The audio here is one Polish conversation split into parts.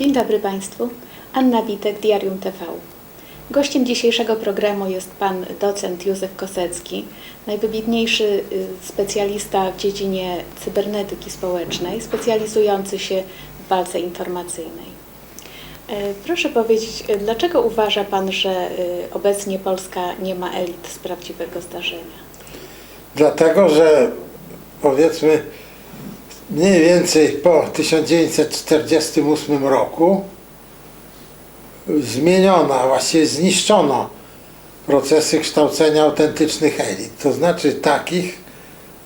Dzień dobry Państwu. Anna Witek, Diarium TV. Gościem dzisiejszego programu jest pan docent Józef Kosecki, najwybitniejszy y, specjalista w dziedzinie cybernetyki społecznej, specjalizujący się w walce informacyjnej. E, Proszę powiedzieć, e, dlaczego uważa Pan, że y, obecnie Polska nie ma elit z prawdziwego zdarzenia? Dlatego, że powiedzmy mniej więcej po 1948 roku zmieniono, a właściwie zniszczono procesy kształcenia autentycznych elit. To znaczy takich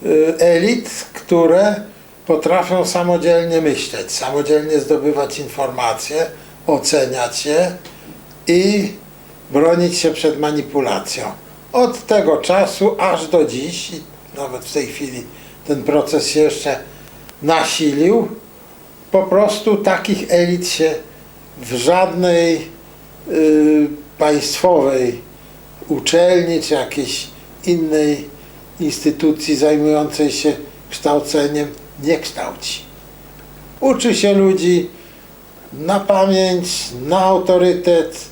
y, elit, które potrafią samodzielnie myśleć, samodzielnie zdobywać informacje, oceniać je i bronić się przed manipulacją. Od tego czasu aż do dziś, nawet w tej chwili ten proces się jeszcze nasilił, po prostu takich elit się w żadnej y, państwowej uczelni czy jakiejś innej instytucji zajmującej się kształceniem nie kształci. Uczy się ludzi na pamięć, na autorytet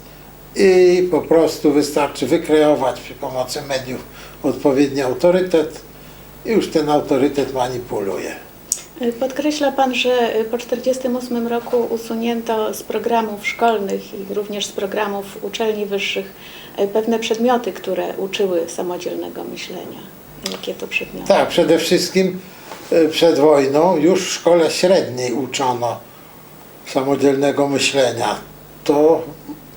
i po prostu wystarczy wykreować przy pomocy mediów odpowiedni autorytet i już ten autorytet manipuluje. Podkreśla Pan, że po 1948 roku usunięto z programów szkolnych i również z programów uczelni wyższych y, pewne przedmioty, które uczyły samodzielnego myślenia. Jakie to przedmioty? Tak, przede wszystkim y, przed wojną już w szkole średniej uczono samodzielnego myślenia. To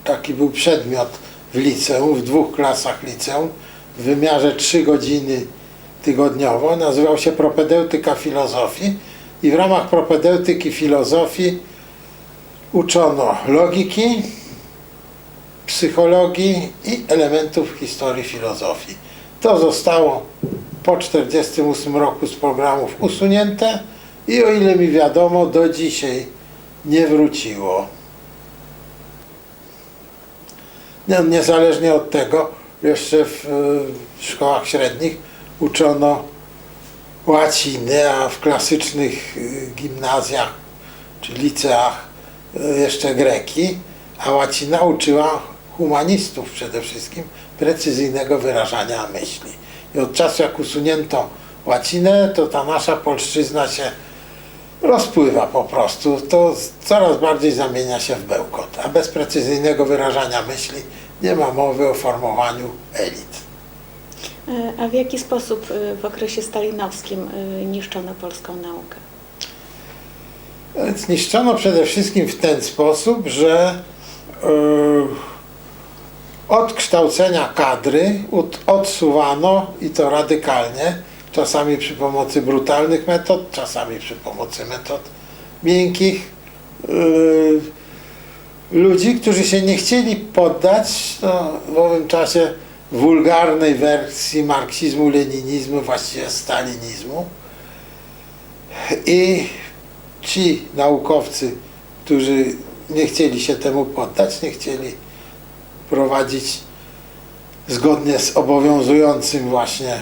taki był przedmiot w liceum, w dwóch klasach liceum, w wymiarze 3 godziny tygodniowo. Nazywał się propedeutyka filozofii i w ramach propedeutyki filozofii uczono logiki, psychologii i elementów historii filozofii. To zostało po 1948 roku z programów usunięte i o ile mi wiadomo, do dzisiaj nie wróciło. Niezależnie od tego, jeszcze w szkołach średnich uczono łaciny, a w klasycznych y, gimnazjach czy liceach y, jeszcze greki, a łacina uczyła humanistów przede wszystkim precyzyjnego wyrażania myśli. I od czasu jak usunięto łacinę, to ta nasza polszczyzna się rozpływa po prostu. To coraz bardziej zamienia się w bełkot. A bez precyzyjnego wyrażania myśli nie ma mowy o formowaniu elit. Y, A w jaki sposób y, w okresie stalinowskim y, niszczono polską naukę? Więc niszczono przede wszystkim w ten sposób, że od kształcenia kadry od, odsuwano i to radykalnie, czasami przy pomocy brutalnych metod, czasami przy pomocy metod miękkich, ludzi, którzy się nie chcieli poddać no, w owym czasie wulgarnej wersji marksizmu, leninizmu, właściwie stalinizmu. I ci naukowcy, którzy nie chcieli się temu poddać, nie chcieli prowadzić zgodnie z obowiązującym właśnie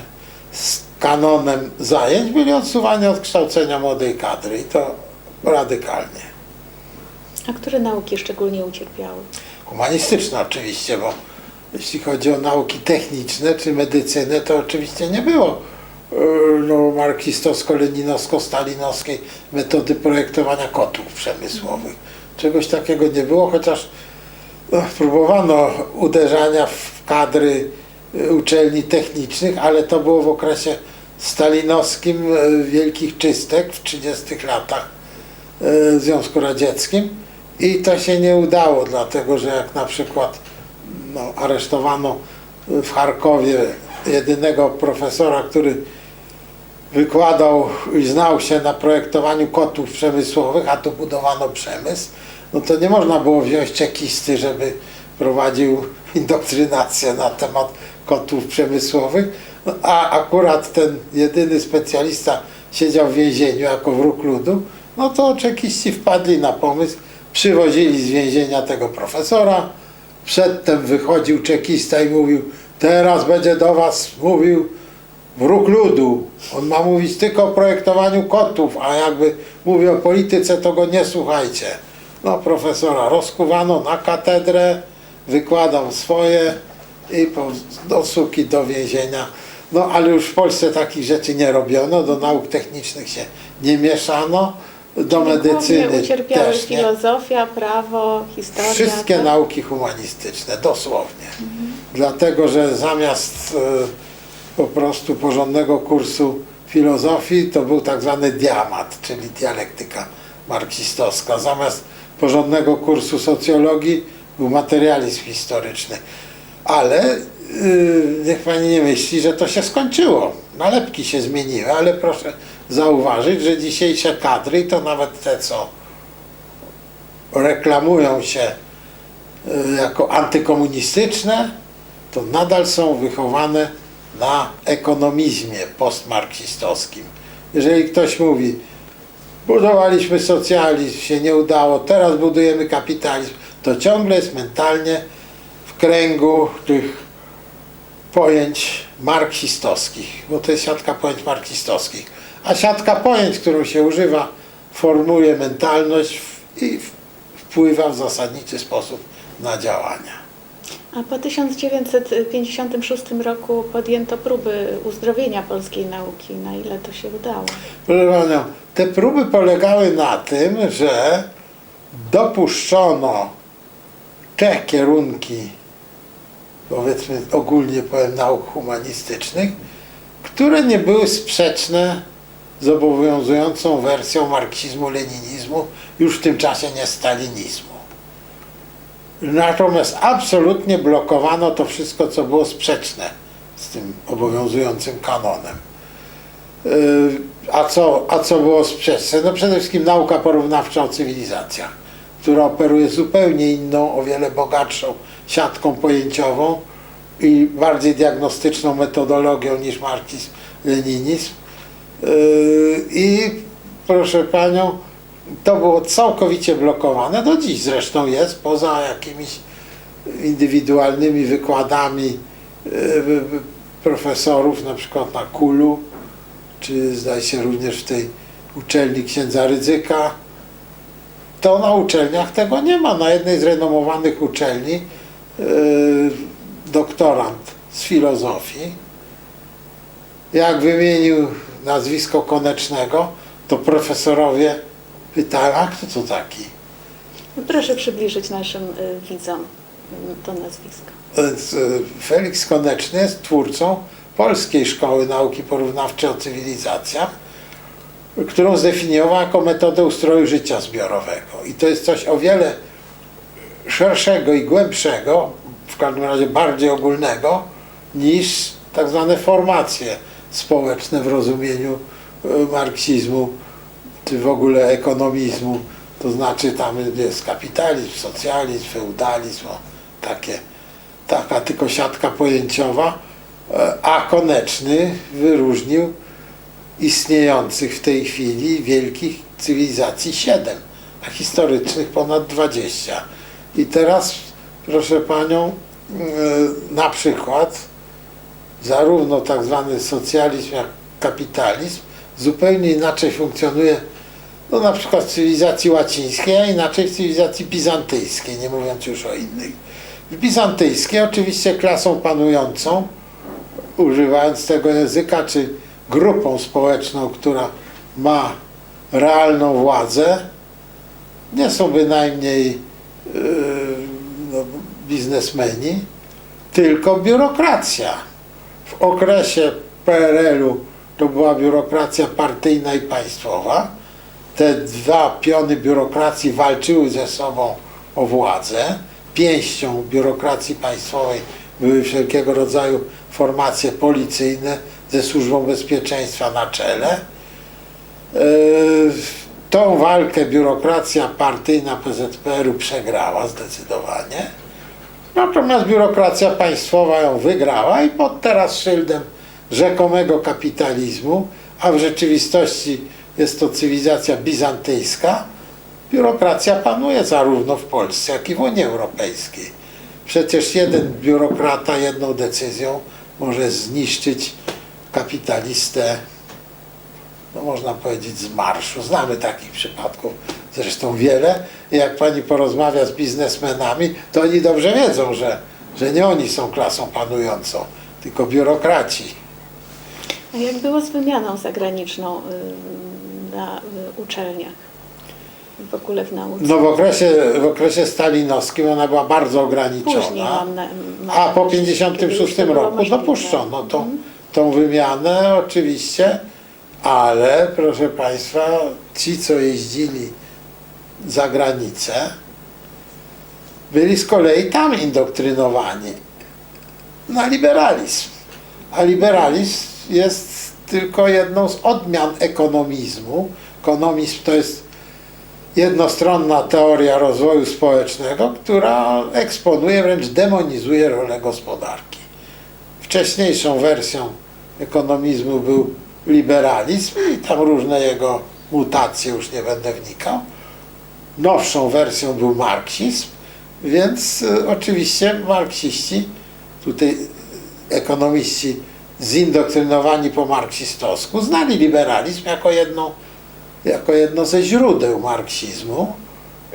z kanonem zajęć, byli odsuwani od kształcenia młodej kadry i to radykalnie. A które nauki szczególnie ucierpiały? Humanistyczne oczywiście, bo jeśli chodzi o nauki techniczne czy medycynę, to oczywiście nie było yy, no, marksistowsko-leninowsko-stalinowskiej metody projektowania kotłów przemysłowych. Czegoś takiego nie było, chociaż no, próbowano uderzania w kadry y, uczelni technicznych, ale to było w okresie stalinowskim y, wielkich czystek w 30 latach w Związku Radzieckim i to się nie udało, dlatego że jak na przykład no, aresztowano w Charkowie jedynego profesora, który wykładał i znał się na projektowaniu kotłów przemysłowych, a tu budowano przemysł, no to nie można było wziąć czekisty, żeby prowadził indoktrynację na temat kotłów przemysłowych, no, a akurat ten jedyny specjalista siedział w więzieniu jako wróg ludu, no to czekiści wpadli na pomysł, przywozili z więzienia tego profesora, przedtem wychodził czekista i mówił, teraz będzie do was mówił wróg ludu. On ma mówić tylko o projektowaniu kotów, a jakby mówi o polityce, to go nie słuchajcie. No, profesora rozkuwano na katedrę, wykładał swoje i do suki do więzienia. No, ale już w Polsce takich rzeczy nie robiono, do nauk technicznych się nie mieszano, do medycyny ucierpiały też nie. filozofia, prawo, historia. Wszystkie tak? nauki humanistyczne, dosłownie. Dlatego, że zamiast e, po prostu porządnego kursu filozofii, to był tak zwany diamat, czyli dialektyka marksistowska. Zamiast porządnego kursu socjologii był materializm historyczny. Ale y, niech pani nie myśli, że to się skończyło. Nalepki się zmieniły, ale proszę zauważyć, że dzisiejsze kadry, i to nawet te, co reklamują się y, jako antykomunistyczne, to nadal są wychowane na ekonomizmie postmarksistowskim. Jeżeli ktoś mówi, budowaliśmy socjalizm, się nie udało, teraz budujemy kapitalizm, to ciągle jest mentalnie w kręgu tych pojęć marksistowskich, bo to jest siatka pojęć marksistowskich. A siatka pojęć, którą się używa, formuje mentalność i wpływa w zasadniczy sposób na działania. A po 1956 roku podjęto próby uzdrowienia polskiej nauki. Na ile to się udało? Proszę te próby polegały na tym, że dopuszczono te kierunki, powiedzmy ogólnie powiem, nauk humanistycznych, które nie były sprzeczne z obowiązującą wersją marksizmu-leninizmu, już w tym czasie nie stalinizmu. Natomiast absolutnie blokowano to wszystko, co było sprzeczne z tym obowiązującym kanonem. Yy, A co, a co było sprzeczne? No przede wszystkim nauka porównawcza o cywilizacjach, która operuje zupełnie inną, o wiele bogatszą siatką pojęciową i bardziej diagnostyczną metodologią niż marksizm, leninizm. Yy, I proszę Panią, to było całkowicie blokowane, do dziś zresztą jest, poza jakimiś indywidualnymi wykładami yy, profesorów, na przykład na Kulu, czy zdaje się również w tej uczelni księdza Rydzyka, to na uczelniach tego nie ma. Na jednej z renomowanych uczelni yy, doktorant z filozofii, jak wymienił nazwisko Konecznego, to profesorowie pytają, a kto to taki? No Proszę przybliżyć naszym y, widzom y, to nazwisko. Y, Felix Koneczny jest twórcą Polskiej Szkoły Nauki Porównawczej o Cywilizacjach, którą zdefiniował jako metodę ustroju życia zbiorowego. I to jest coś o wiele szerszego i głębszego, w każdym razie bardziej ogólnego, niż tak zwane formacje społeczne w rozumieniu y, marksizmu, czy w ogóle ekonomizmu. To znaczy tam jest kapitalizm, socjalizm, feudalizm, takie, taka tylko siatka pojęciowa, e, a Koneczny wyróżnił istniejących w tej chwili wielkich cywilizacji siedem, a historycznych ponad 20. I teraz, proszę Panią, e, na przykład zarówno tak zwany socjalizm, jak kapitalizm zupełnie inaczej funkcjonuje no na przykład w cywilizacji łacińskiej, a inaczej w cywilizacji bizantyjskiej, nie mówiąc już o innych. W bizantyjskiej oczywiście klasą panującą, używając tego języka, czy grupą społeczną, która ma realną władzę, nie są bynajmniej yy, no, biznesmeni, tylko biurokracja. Okresie PRL-u to była biurokracja partyjna i państwowa. Te dwa piony biurokracji walczyły ze sobą o władzę. Pięścią biurokracji państwowej były wszelkiego rodzaju formacje policyjne ze służbą bezpieczeństwa na czele. Yy, Tą walkę biurokracja partyjna PZPR-u przegrała zdecydowanie. Natomiast biurokracja państwowa ją wygrała i pod teraz szyldem rzekomego kapitalizmu, a w rzeczywistości jest to cywilizacja bizantyjska, biurokracja panuje zarówno w Polsce, jak i w Unii Europejskiej. Przecież jeden biurokrata jedną decyzją może zniszczyć kapitalistę, no można powiedzieć, z marszu. Znamy takich przypadków zresztą wiele. I jak pani porozmawia z biznesmenami, to oni dobrze wiedzą, że, że nie oni są klasą panującą, tylko biurokraci. A jak było z wymianą zagraniczną y, na y, uczelniach? W ogóle w nauce? No w okresie, w okresie stalinowskim ona była bardzo ograniczona. Na, A po na myśli, kiedy 56 już to było roku dopuszczono tą, Mhm. tą wymianę oczywiście, ale proszę Państwa, ci co jeździli za granicę, byli z kolei tam indoktrynowani na liberalizm. A liberalizm jest tylko jedną z odmian ekonomizmu. Ekonomizm to jest jednostronna teoria rozwoju społecznego, która eksponuje, wręcz demonizuje rolę gospodarki. Wcześniejszą wersją ekonomizmu był liberalizm i tam różne jego mutacje, już nie będę wnikał. Nowszą wersją był marksizm, więc y, oczywiście marksiści, tutaj ekonomiści zindoktrynowani po marksistowsku, znali liberalizm jako jedną jako jedno ze źródeł marksizmu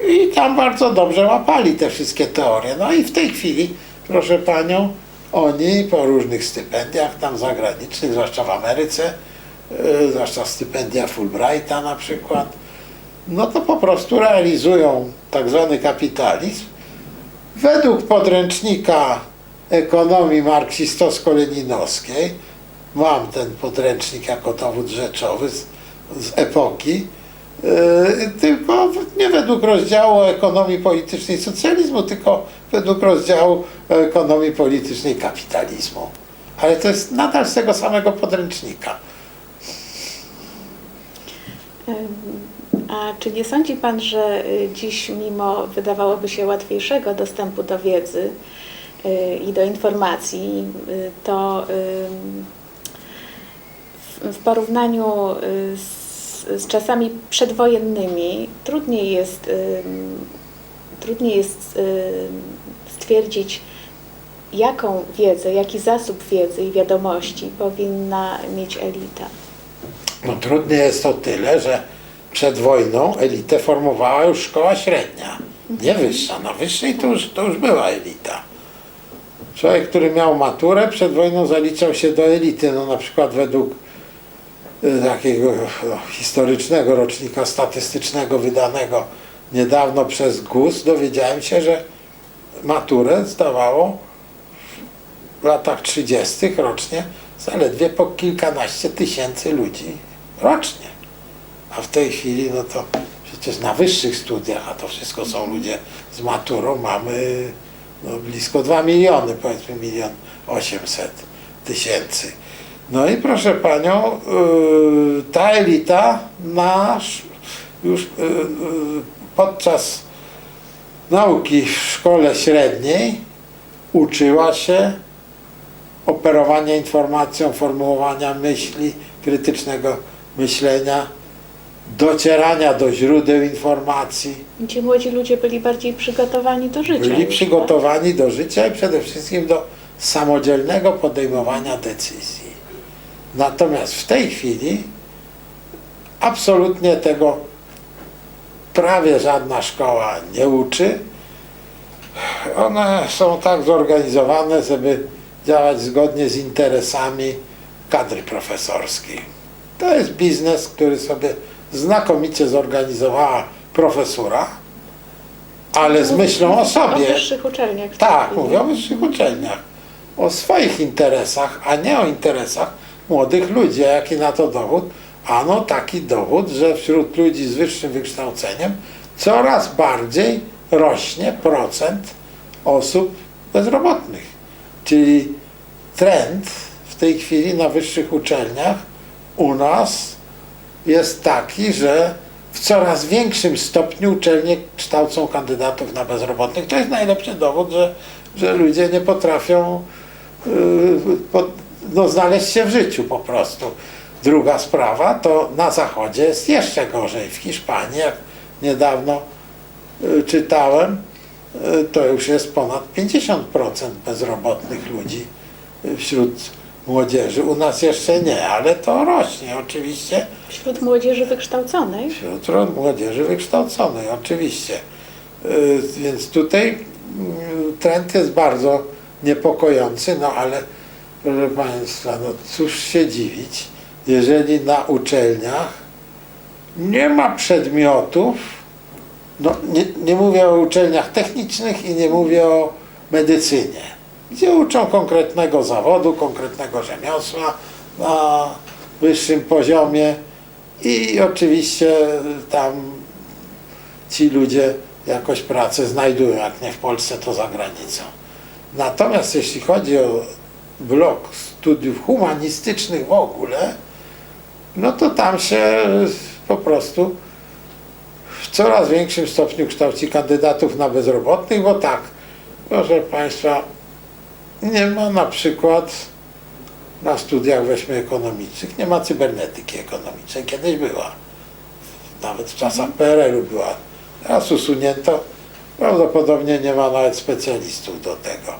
i tam bardzo dobrze łapali te wszystkie teorie. No i w tej chwili, proszę Panią, oni po różnych stypendiach tam zagranicznych, zwłaszcza w Ameryce, yy, zwłaszcza stypendia Fulbrighta na przykład, no to po prostu realizują tak zwany kapitalizm według podręcznika ekonomii marksistowsko-leninowskiej. Mam ten podręcznik jako dowód rzeczowy z, z epoki, yy, tylko nie według rozdziału ekonomii politycznej socjalizmu, tylko według rozdziału ekonomii politycznej kapitalizmu. Ale to jest nadal z tego samego podręcznika. Ym, A czy nie sądzi Pan, że y, dziś mimo wydawałoby się łatwiejszego dostępu do wiedzy y, i do informacji, y, to w- porównaniu z, czasami przedwojennymi trudniej jest, trudniej jest stwierdzić, jaką wiedzę, jaki zasób wiedzy i wiadomości powinna mieć elita. No trudniej jest o tyle, że przed wojną elitę formowała już szkoła średnia, nie wyższa. Na wyższej to już, to już była elita. Człowiek, który miał maturę przed wojną zaliczał się do elity, no na przykład według y, takiego no, historycznego rocznika statystycznego wydanego niedawno przez GUS dowiedziałem się, że maturę zdawało w latach 30. rocznie zaledwie po kilkanaście tysięcy ludzi rocznie. A w tej chwili, no to przecież na wyższych studiach, a to wszystko są ludzie z maturą, mamy no, blisko 2 miliony, powiedzmy milion 800 tysięcy. No i proszę panią, yy, ta elita nasz już yy, yy, podczas nauki w szkole średniej uczyła się operowania informacją, formułowania myśli, krytycznego myślenia, docierania do źródeł informacji. Ci młodzi ludzie byli bardziej przygotowani do życia. Byli już, przygotowani do życia i przede wszystkim do samodzielnego podejmowania decyzji. Natomiast w tej chwili absolutnie tego prawie żadna szkoła nie uczy. One są tak zorganizowane, żeby działać zgodnie z interesami kadry profesorskiej. To jest biznes, który sobie znakomicie zorganizowała profesura, ale z myślą o O sobie. wyższych uczelniach. Tak, mówię o wyższych uczelniach. O swoich interesach, a nie o interesach młodych ludzi. A jaki na to dowód? Ano taki dowód, że wśród ludzi z wyższym wykształceniem coraz bardziej rośnie procent osób bezrobotnych. Czyli trend w tej chwili na wyższych uczelniach u nas jest taki, że w coraz większym stopniu uczelnie kształcą kandydatów na bezrobotnych. To jest najlepszy dowód, że, że ludzie nie potrafią yy, po, no, znaleźć się w życiu po prostu. Druga sprawa to na zachodzie jest jeszcze gorzej. W Hiszpanii, jak niedawno yy, czytałem, yy, to już jest ponad 50% bezrobotnych ludzi yy, wśród młodzieży. U nas jeszcze nie, ale to rośnie oczywiście Wśród młodzieży wykształconej. wśród młodzieży wykształconej, oczywiście. Y, Więc tutaj mm, trend jest bardzo niepokojący, no ale proszę Państwa, no cóż się dziwić, jeżeli na uczelniach nie ma przedmiotów, no nie, nie mówię o uczelniach technicznych i nie mówię o medycynie, gdzie uczą konkretnego zawodu, konkretnego rzemiosła na wyższym poziomie i oczywiście tam ci ludzie jakoś pracę znajdują, jak nie w Polsce, to za granicą. Natomiast jeśli chodzi o blok studiów humanistycznych w ogóle, no to tam się po prostu w coraz większym stopniu kształci kandydatów na bezrobotnych, bo tak, proszę Państwa, nie ma na przykład na studiach weźmy ekonomicznych, nie ma cybernetyki ekonomicznej. Kiedyś była. Nawet w czasach PRL-u była. Teraz usunięto. Prawdopodobnie nie ma nawet specjalistów do tego.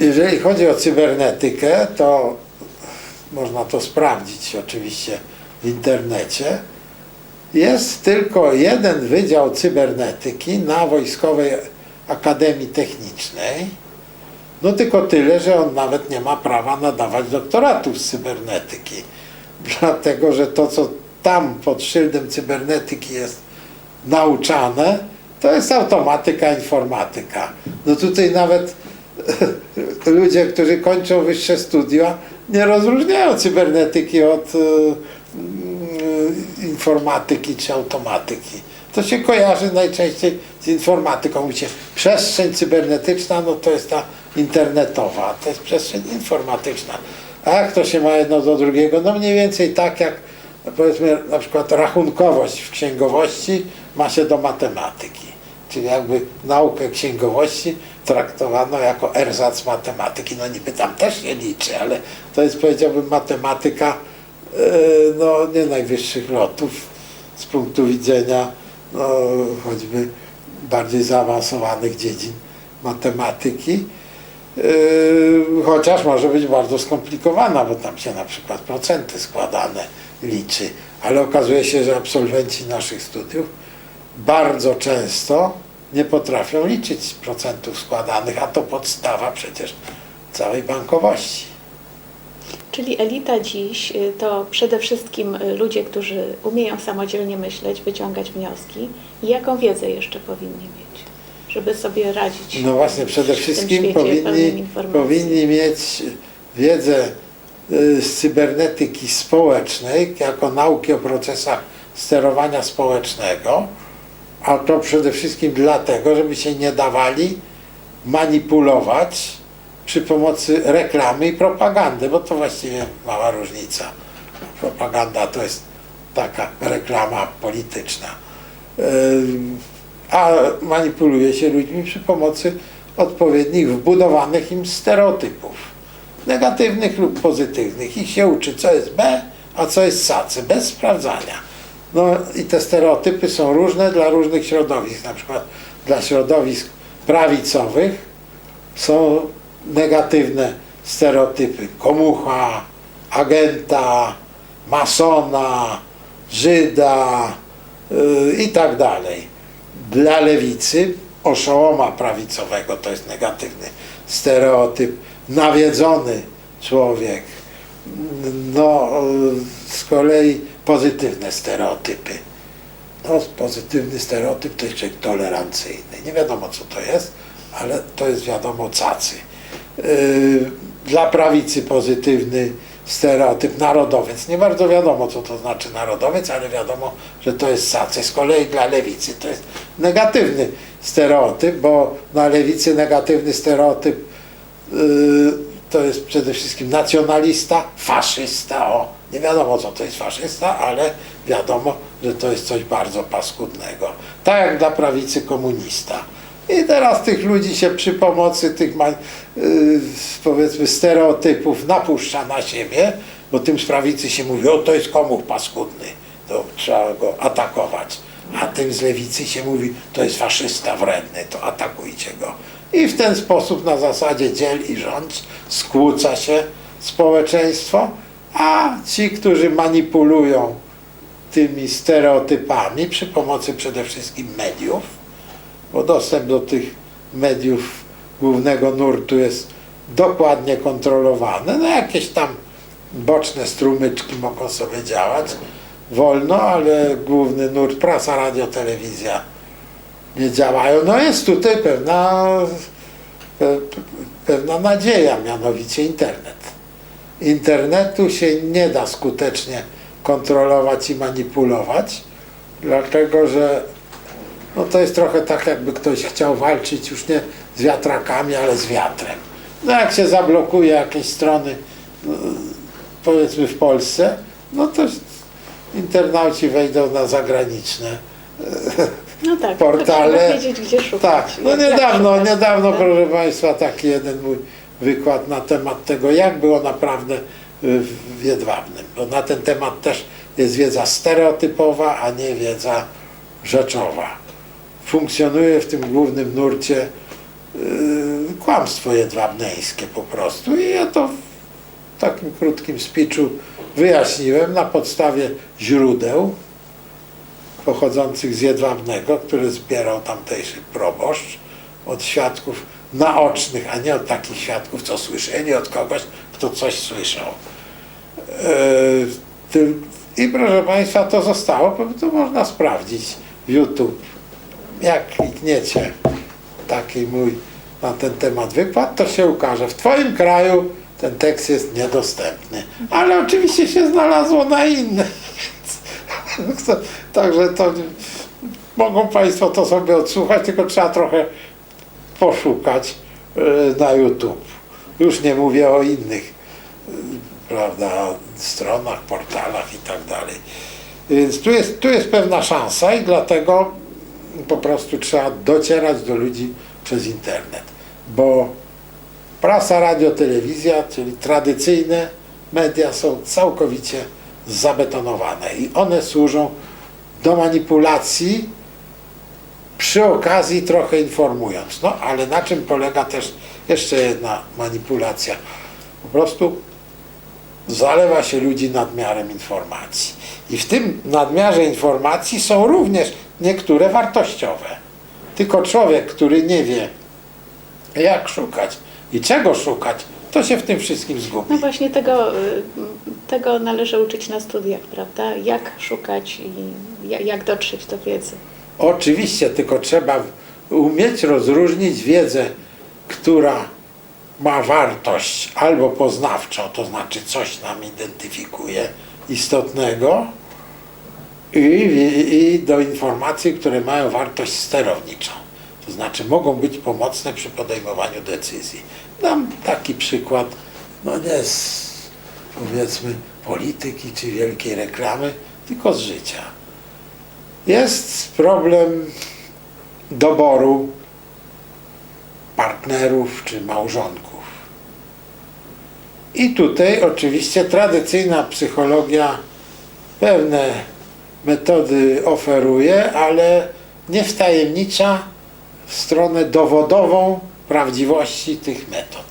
Jeżeli chodzi o cybernetykę, to można to sprawdzić oczywiście w internecie. Jest tylko jeden wydział cybernetyki na Wojskowej Akademii Technicznej. No tylko tyle, że on nawet nie ma prawa nadawać doktoratów z cybernetyki. Dlatego, że to, co tam pod szyldem cybernetyki jest nauczane, to jest automatyka, informatyka. No tutaj nawet ludzie, którzy kończą wyższe studia, nie rozróżniają cybernetyki od y, informatyki czy automatyki. To się kojarzy najczęściej z informatyką. Się, przestrzeń cybernetyczna, no to jest ta internetowa, to jest przestrzeń informatyczna. A jak to się ma jedno do drugiego? No mniej więcej tak jak powiedzmy na przykład rachunkowość w księgowości ma się do matematyki. Czyli jakby naukę księgowości traktowano jako erzac matematyki. No niby tam też się liczy, ale to jest powiedziałbym matematyka e, no, nie najwyższych lotów z punktu widzenia no, choćby bardziej zaawansowanych dziedzin matematyki. Yy, chociaż może być bardzo skomplikowana, bo tam się na przykład procenty składane liczy, ale okazuje się, że absolwenci naszych studiów bardzo często nie potrafią liczyć procentów składanych, a to podstawa przecież całej bankowości. Czyli elita dziś y, to przede wszystkim y, ludzie, którzy umieją samodzielnie myśleć, wyciągać wnioski. I jaką wiedzę jeszcze powinni mieć, żeby sobie radzić? No właśnie, przede wszystkim powinni, powinni mieć wiedzę y, z cybernetyki społecznej, jako nauki o procesach sterowania społecznego, a to przede wszystkim dlatego, żeby się nie dawali manipulować przy pomocy reklamy i propagandy, bo to właściwie mała różnica. Propaganda to jest taka reklama polityczna. A manipuluje się ludźmi przy pomocy odpowiednich wbudowanych im stereotypów. Negatywnych lub pozytywnych. Ich się uczy, co jest B, a co jest sacy, bez sprawdzania. No i te stereotypy są różne dla różnych środowisk. Na przykład dla środowisk prawicowych są negatywne stereotypy komucha, agenta, masona, Żyda yy, i tak dalej. Dla lewicy oszołoma prawicowego to jest negatywny stereotyp, nawiedzony człowiek. No, yy, z kolei pozytywne stereotypy. No, pozytywny stereotyp to jest człowiek tolerancyjny. Nie wiadomo, co to jest, ale to jest wiadomo cacy. Yy, Dla prawicy pozytywny stereotyp narodowiec. Nie bardzo wiadomo, co to znaczy narodowiec, ale wiadomo, że to jest cacy. Z kolei dla lewicy to jest negatywny stereotyp, bo na lewicy negatywny stereotyp yy, to jest przede wszystkim nacjonalista, faszysta. O, nie wiadomo, co to jest faszysta, ale wiadomo, że to jest coś bardzo paskudnego. Tak jak dla prawicy komunista. I teraz tych ludzi się przy pomocy tych ma- yy, powiedzmy stereotypów napuszcza na siebie, bo tym z prawicy się mówi, o to jest komuch paskudny, to trzeba go atakować. A tym z lewicy się mówi, to jest faszysta wredny, to atakujcie go. I w ten sposób na zasadzie dziel i rządź skłóca się społeczeństwo, a ci, którzy manipulują tymi stereotypami przy pomocy przede wszystkim mediów, bo dostęp do tych mediów głównego nurtu jest dokładnie kontrolowany. No jakieś tam boczne strumyczki mogą sobie działać wolno, ale główny nurt, prasa, radio, telewizja nie działają. No jest tutaj pewna, pe, pewna nadzieja, mianowicie internet. Internetu się nie da skutecznie kontrolować i manipulować, dlatego że no to jest trochę tak, jakby ktoś chciał walczyć już nie z wiatrakami, ale z wiatrem. No jak się zablokuje jakieś strony, no, powiedzmy w Polsce, no to internauci wejdą na zagraniczne No tak, portale. to trzeba wiedzieć, gdzie szukać. Tak, no jak niedawno, niedawno, proszę Państwa, taki jeden mój wykład na temat tego, jak było naprawdę y, w Jedwabnym. Bo na ten temat też jest wiedza stereotypowa, a nie wiedza rzeczowa. Funkcjonuje w tym głównym nurcie y, kłamstwo jedwabneńskie po prostu i ja to w takim krótkim speechu wyjaśniłem na podstawie źródeł pochodzących z Jedwabnego, które zbierał tamtejszy proboszcz od świadków naocznych, a nie od takich świadków, co słyszeli od kogoś, kto coś słyszał. Tyl- I proszę Państwa, to zostało, to można sprawdzić YouTube. Jak klikniecie taki mój na ten temat wykład, to się ukaże. W Twoim kraju ten tekst jest niedostępny, ale oczywiście się znalazło na więc- Także to mogą Państwo to sobie odsłuchać, tylko trzeba trochę poszukać e, na YouTube. Już nie mówię o innych e, prawda, stronach, portalach i tak dalej. Więc tu jest, tu jest pewna szansa i dlatego po prostu trzeba docierać do ludzi przez internet. Bo prasa, radio, telewizja, czyli tradycyjne media są całkowicie zabetonowane i one służą do manipulacji przy okazji trochę informując. No ale na czym polega też jeszcze jedna manipulacja? Po prostu zalewa się ludzi nadmiarem informacji. I w tym nadmiarze informacji są również niektóre wartościowe. Tylko człowiek, który nie wie, jak szukać i czego szukać, to się w tym wszystkim zgubi. No właśnie tego, y, tego należy uczyć na studiach, prawda? Jak szukać i ja- jak dotrzeć do wiedzy. Oczywiście, tylko trzeba umieć rozróżnić wiedzę, która ma wartość albo poznawczą, to znaczy coś nam identyfikuje istotnego, i, i, i do informacji, które mają wartość sterowniczą. To znaczy mogą być pomocne przy podejmowaniu decyzji. Dam taki przykład, no nie z powiedzmy polityki czy wielkiej reklamy, tylko z życia. Jest problem doboru partnerów czy małżonków. I tutaj oczywiście tradycyjna psychologia pewne metody oferuje, ale nie wtajemnicza w stronę dowodową prawdziwości tych metod.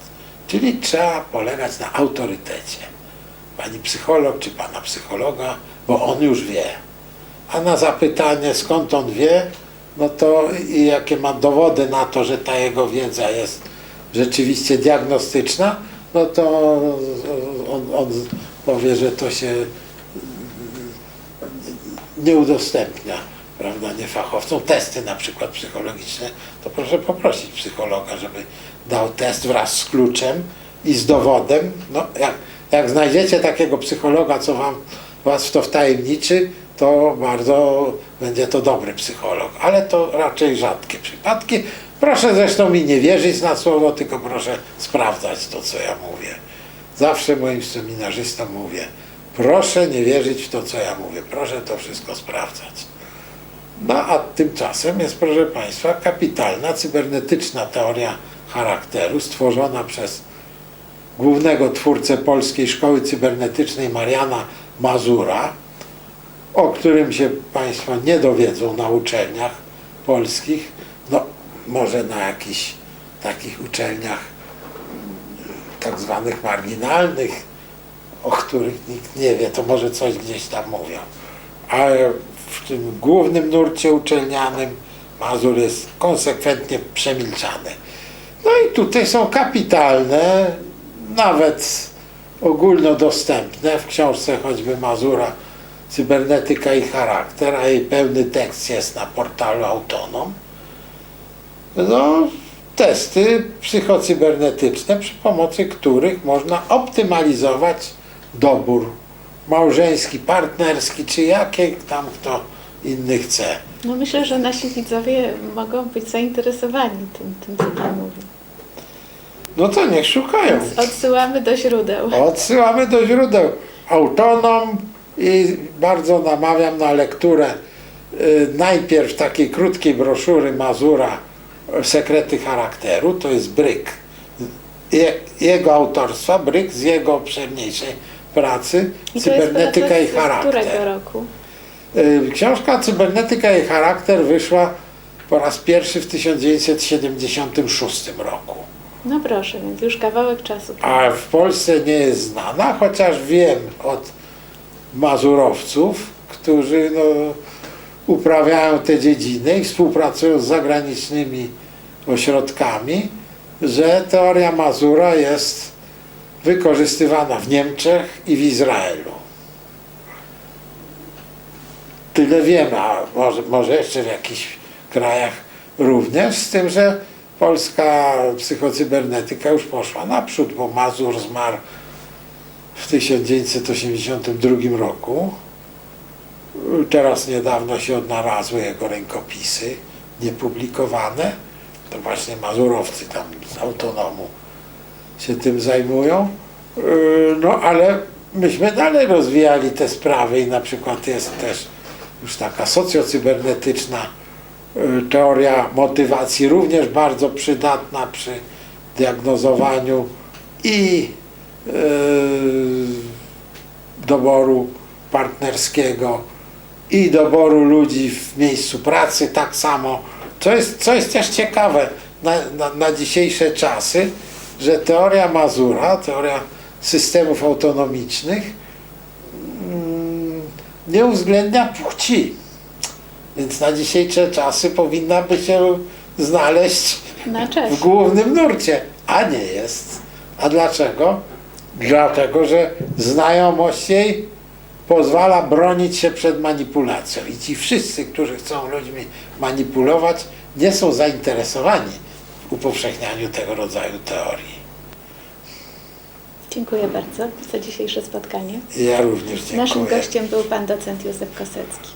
Czyli trzeba polegać na autorytecie. Pani psycholog czy pana psychologa, bo on już wie. A na zapytanie skąd on wie, no to i jakie ma dowody na to, że ta jego wiedza jest rzeczywiście diagnostyczna, no to on, on powie, że to się nie udostępnia, prawda, niefachowcom. Testy na przykład psychologiczne, to proszę poprosić psychologa, żeby dał test wraz z kluczem i z dowodem. No, jak, jak znajdziecie takiego psychologa, co wam, was w to wtajemniczy, to bardzo będzie to dobry psycholog, ale to raczej rzadkie przypadki. Proszę zresztą mi nie wierzyć na słowo, tylko proszę sprawdzać to, co ja mówię. Zawsze moim seminarzystom mówię, proszę nie wierzyć w to, co ja mówię, proszę to wszystko sprawdzać. No a tymczasem jest, proszę Państwa, kapitalna cybernetyczna teoria charakteru stworzona przez głównego twórcę Polskiej Szkoły Cybernetycznej Mariana Mazura, o którym się Państwo nie dowiedzą na uczelniach polskich, no może na jakichś takich uczelniach mm, tak zwanych marginalnych, o których nikt nie wie, to może coś gdzieś tam mówią. Ale w tym głównym nurcie uczelnianym Mazur jest konsekwentnie przemilczany. No i tutaj są kapitalne, nawet ogólnodostępne w książce choćby Mazura Cybernetyka i charakter, a jej pełny tekst jest na portalu Autonom. No, testy psychocybernetyczne, przy pomocy których można optymalizować dobór małżeński, partnerski, czy jakie tam kto inny chce. No myślę, że nasi widzowie mogą być zainteresowani tym, tym co Pan mówi. No to niech szukają. Więc odsyłamy do źródeł. Odsyłamy do źródeł. Autonom i bardzo namawiam na lekturę y, najpierw takiej krótkiej broszury Mazura Sekrety charakteru, to jest Bryk. Je, jego autorstwa, Bryk z jego obszerniejszej pracy I Cybernetyka i z którego charakter. roku? Y, Książka Cybernetyka i charakter wyszła po raz pierwszy w 1976 roku. No proszę, więc już kawałek czasu. A w Polsce nie jest znana, chociaż wiem od mazurowców, którzy no, uprawiają te dziedziny i współpracują z zagranicznymi ośrodkami, że teoria Mazura jest wykorzystywana w Niemczech i w Izraelu. Tyle wiemy, a może, może jeszcze w jakichś krajach również, z tym, że polska psychocybernetyka już poszła naprzód, bo Mazur zmarł w 1982 roku. Teraz niedawno się odnalazły jego rękopisy, niepublikowane. To właśnie mazurowcy tam z autonomu się tym zajmują. Yy, No ale myśmy dalej rozwijali te sprawy i na przykład jest też już taka socjocybernetyczna y, teoria motywacji, również bardzo przydatna przy diagnozowaniu i y, doboru partnerskiego i doboru ludzi w miejscu pracy tak samo. Co jest, co jest też ciekawe na, na, na dzisiejsze czasy, że teoria Mazura, teoria systemów autonomicznych mm, nie uwzględnia płci. Więc na dzisiejsze czasy powinna by się znaleźć Na w głównym nurcie, a nie jest. A dlaczego? Dlatego, że znajomość jej pozwala bronić się przed manipulacją. I ci wszyscy, którzy chcą ludźmi manipulować, nie są zainteresowani upowszechnianiu tego rodzaju teorii. Dziękuję bardzo za dzisiejsze spotkanie. Ja również dziękuję. Naszym gościem był pan docent Józef Kosecki.